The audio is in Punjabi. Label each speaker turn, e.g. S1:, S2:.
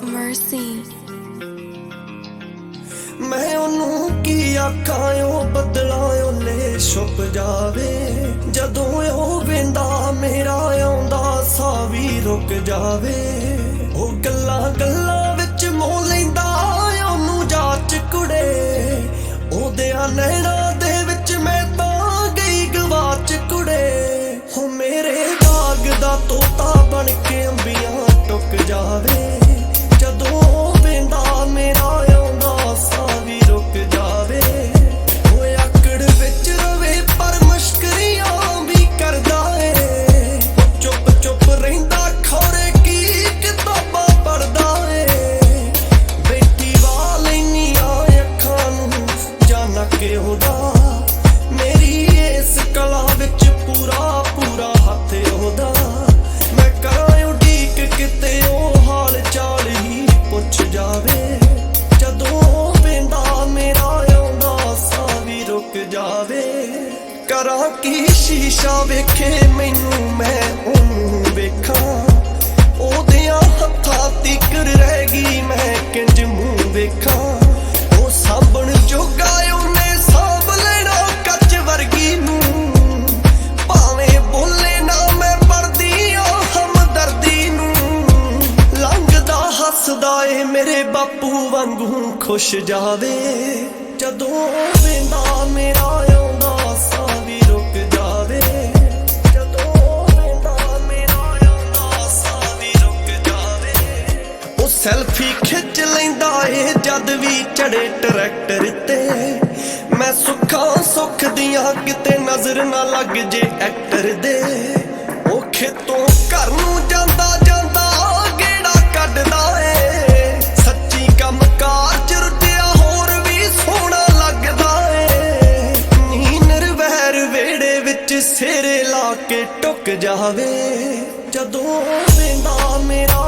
S1: Mercy.
S2: ਮੈਂ ਉਹਨੂੰ ਕੀ ਆਖਾਂ, ਉਹ ਬਦਲਾ ਉਹਨੇ ਛੁਪ ਜਾਵੇ। ਜਦੋਂ ਉਹ ਵੇਂਦਾ, ਮੇਰਾ ਆਉਂਦਾ ਸਾਹ ਵੀ ਰੁਕ ਜਾਵੇ। ਉਹ ਗੱਲਾਂ ਗੱਲਾਂ ਵਿੱਚ ਮੋਹ ਲੈਂਦਾ, ਉਹਨੂੰ ਜਾਚ ਕੁੜੇ। ਉਹਦਿਆਂ ਨੈਣਾਂ ਦੇ ਵਿੱਚ ਮੈਂ ਤਾਂ ਗਈ ਗਵਾਚ ਕੁੜੇ। ਹੋ ਮੇਰੇ ਬਾਗ ਦਾ ਤੋਤਾ ਬਣ ਕੇ ਅੰਬੀਆਂ ਟੁੱਕ ਜਾਵੇ। ਜਾਣਾ ਉਹਦਾ ਮੇਰੀ ਇਸ ਕਲਾ ਵਿੱਚ ਪੂਰਾ ਪੂਰਾ ਹੱਥ ਉਹਦਾ। ਮੈਂ ਕਰਾਂ ਉਡੀਕ ਕਿਤੇ ਉਹ ਹਾਲ ਚਾਲ ਹੀ ਪੁੱਛ ਜਾਵੇ। ਜਦੋਂ ਉਹ ਪੈਂਦਾ ਮੇਰਾ ਆਉਂਦਾ ਸਾਹ ਵੀ ਰੁਕ ਜਾਵੇ। ਕਰਾਂ ਕੀ ਸ਼ੀਸ਼ਾ ਵੇਖੇ, ਮੈਨੂੰ ਮੇਰੇ ਬਾਪੂ ਵਾਂਗੂ ਖੁਸ਼ ਜਾਵੇ। ਜਦੋਂ ਵੇਂਦਾ ਮੇਰਾ ਆਉਂਦਾ ਸਾਹ ਵੀ ਰੁਕ ਜਾਵੇ। ਜਦੋਂ ਵੇਂਦਾ ਮੇਰਾ ਆਉਂਦਾ ਸਾਹ ਵੀ ਰੁਕ ਜਾਵੇ। ਉਹ ਸੈਲਫੀ ਖਿੱਚ ਲੈਂਦਾ ਏ ਜਦ ਵੀ ਚੜੇ ਟਰੈਕਟਰ ਤੇ। ਮੈਂ ਸੁੱਖਾਂ ਸੁੱਖ ਦੀਆਂ ਕਿਤੇ ਨਜ਼ਰ ਨਾ ਲੱਗ ਜੇ ਐਕਟਰ ਦੇ। ਉਹ ਖੇਤੋਂ ਕਰਨ ਕੇ ਟੁੱਕ ਜਾਵੇ। ਜਦੋਂ ਵੇਂਦਾ ਮੇਰਾ